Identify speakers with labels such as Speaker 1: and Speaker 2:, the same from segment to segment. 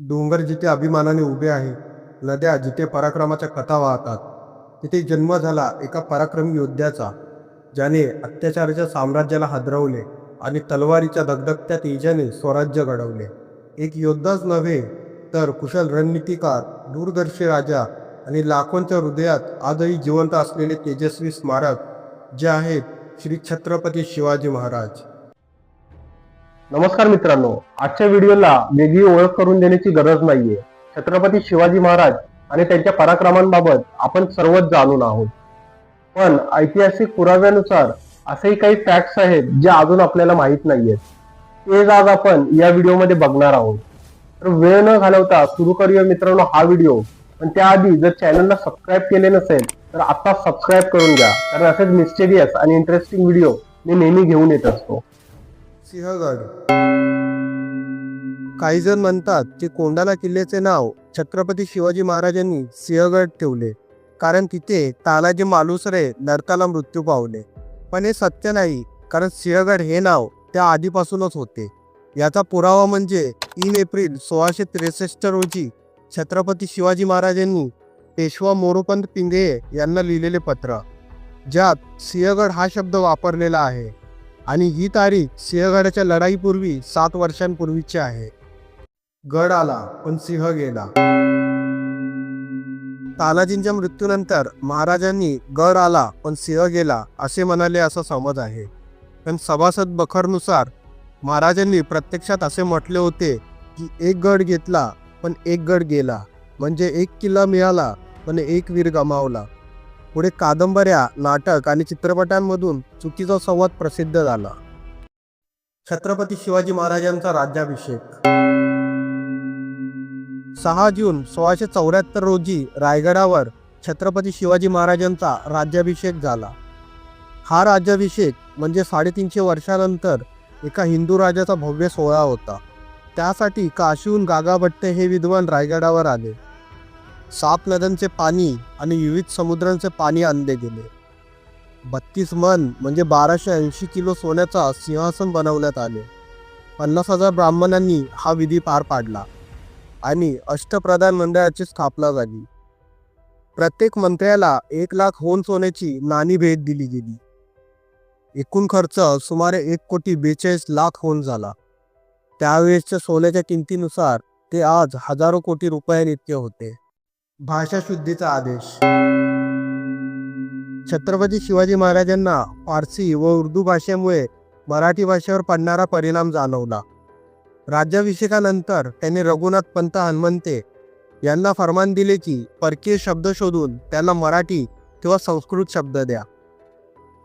Speaker 1: डोंगर जिथे अभिमानाने उभे आहे नद्या जिथे पराक्रमाच्या कथा वाहतात तिथे जन्म झाला एका पराक्रमी योद्ध्याचा ज्याने अत्याचाराच्या साम्राज्याला हादरवले आणि तलवारीच्या दगदगत्या तेजाने स्वराज्य घडवले. एक योद्धाच नव्हे तर कुशल रणनीतिकार दूरदर्शी राजा आणि लाखोंच्या हृदयात आजही जिवंत असलेले तेजस्वी स्मारक जे आहेत श्री छत्रपती शिवाजी महाराज.
Speaker 2: नमस्कार मित्रांनो आजच्या व्हिडिओला वेगळी ओळख करून देण्याची गरज नाहीये. छत्रपती शिवाजी महाराज आणि त्यांच्या पराक्रमांबाबत आपण सर्वच जाणून आहोत. पण ऐतिहासिक पुराव्यानुसार असेही काही फॅक्ट्स आहेत जे अजून आपल्याला माहीत नाहीयेत. तेच आज आपण या व्हिडिओमध्ये बघणार आहोत. तर वेळ न घालवता सुरू करूया मित्रांनो हा व्हिडिओ. पण त्याआधी जर चॅनलला सबस्क्राईब केले नसेल तर आता सबस्क्राईब करून घ्या. कारण असेच मिस्टेरियस आणि इंटरेस्टिंग व्हिडिओ मी नेहमी घेऊन येत असतो.
Speaker 1: सिंहगड. काही जण म्हणतात की कोंडाला किल्ल्याचे नाव छत्रपती शिवाजी महाराजांनी सिंहगड ठेवले कारण तिथे तालाजी मालुसरे नरकाला मृत्यू पावले. पण हे सत्य नाही कारण सिंहगड हे नाव त्या आधीपासूनच होते. याचा पुरावा म्हणजे तीन एप्रिल सोळाशे त्रेसष्ट रोजी छत्रपती शिवाजी महाराजांनी पेशवा मोरोपंत पिंगे यांना लिहिलेले पत्र ज्यात सिंहगड हा शब्द वापरलेला आहे. आणि ही तारीख सिंहगडाच्या लढाईपूर्वी सात वर्षांपूर्वीची आहे. गड आला पण सिंह गेला. तानाजींच्या मृत्यूनंतर महाराजांनी गड आला पण सिंह गेला असे म्हणाले असा समज आहे. पण सभासद बखरनुसार महाराजांनी प्रत्यक्षात असे म्हटले होते की एक गड घेतला पण एक गड गेला. म्हणजे एक किल्ला मिळाला पण एक वीर गमावला. पुढे कादंबऱ्या नाटक आणि चित्रपटांमधून चुकीचा संवाद प्रसिद्ध झाला. छत्रपती शिवाजी महाराजांचा राज्याभिषेक. सहा जून सोळाशे चौऱ्याहत्तर रोजी रायगडावर छत्रपती शिवाजी महाराजांचा राज्याभिषेक झाला. हा राज्याभिषेक म्हणजे साडेतीनशे वर्षानंतर एका हिंदू राजाचा भव्य सोहळा होता. त्यासाठी काशीहून गागाभट्टे हे विद्वान रायगडावर आले. साप नद्यांचे पाणी आणि विविध समुद्रांचे पाणी आणले गेले. बत्तीस मन म्हणजे बाराशे ऐंशी किलो सोन्याचा सिंहासन बनवण्यात आले. पन्नास हजार ब्राह्मणांनी हा विधी पार पाडला आणि अष्टप्रधान मंडळाची स्थापना झाली. प्रत्येक मंत्र्याला एक लाख होन सोन्याची नाणी भेट दिली गेली. एकूण खर्च सुमारे एक कोटी बेचाळीस लाख होन झाला. त्यावेळेसच्या सोन्याच्या किमतीनुसार ते आज हजारो कोटी रुपयांइतके होते. भाषा शुद्धीचा आदेश. छत्रपती शिवाजी महाराजांना फारसी व उर्दू भाषेमुळे मराठी भाषेवर पडणारा परिणाम जाणवला. राज्याभिषेकानंतर त्यांनी रघुनाथ पंत हनुमंते यांना फरमान दिले की परकीय शब्द शोधून त्यांना मराठी किंवा संस्कृत शब्द द्या.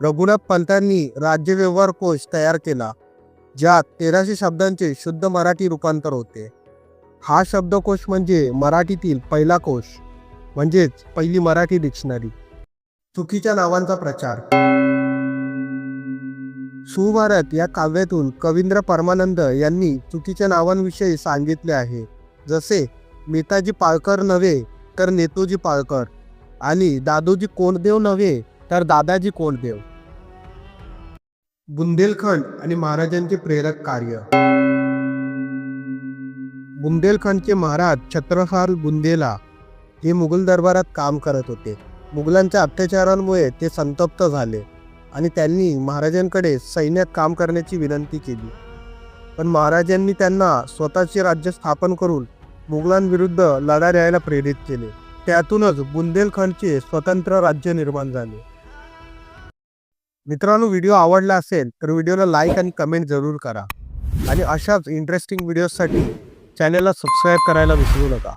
Speaker 1: रघुनाथ पंतांनी राज्य व्यवहार कोश तयार केला ज्यात तेराशे शब्दांचे शुद्ध मराठी रूपांतर होते. हा शब्दकोश म्हणजे मराठीतील पहिला कोश म्हणजेच पहिली मराठी डिक्शनरी. चुकीच्या नावांचा प्रचार. सुभारत या काव्यातून कवींद्र परमानंद यांनी चुकीच्या नावांविषयी सांगितले आहे. जसे नेताजी पाळकर नव्हे तर नेतोजी पाळकर. आणि दादोजी कोंडदेव नव्हे तर दादाजी कोंडदेव. बुंदेलखंड आणि महाराजांचे प्रेरक कार्य. बुंदेलखंडचे महाराज छत्रसाल बुंदेला हे मुघल दरबारात काम करत होते. मुघलांच्या अत्याचारांमुळे ते संतप्त झाले आणि त्यांनी महाराजांकडे सैन्यात काम करण्याची विनंती केली. पण महाराजांनी त्यांना स्वतःचे राज्य स्थापन करून मुघलांविरुद्ध लढा द्यायला प्रेरित केले. त्यातूनच बुंदेलखंडचे स्वतंत्र राज्य निर्माण झाले. मित्रांनो व्हिडिओ आवडला असेल तर व्हिडिओला लाईक आणि कमेंट जरूर करा. आणि अशाच इंटरेस्टिंग व्हिडिओसाठी चॅनलला सबस्क्राईब करायला विसरू नका.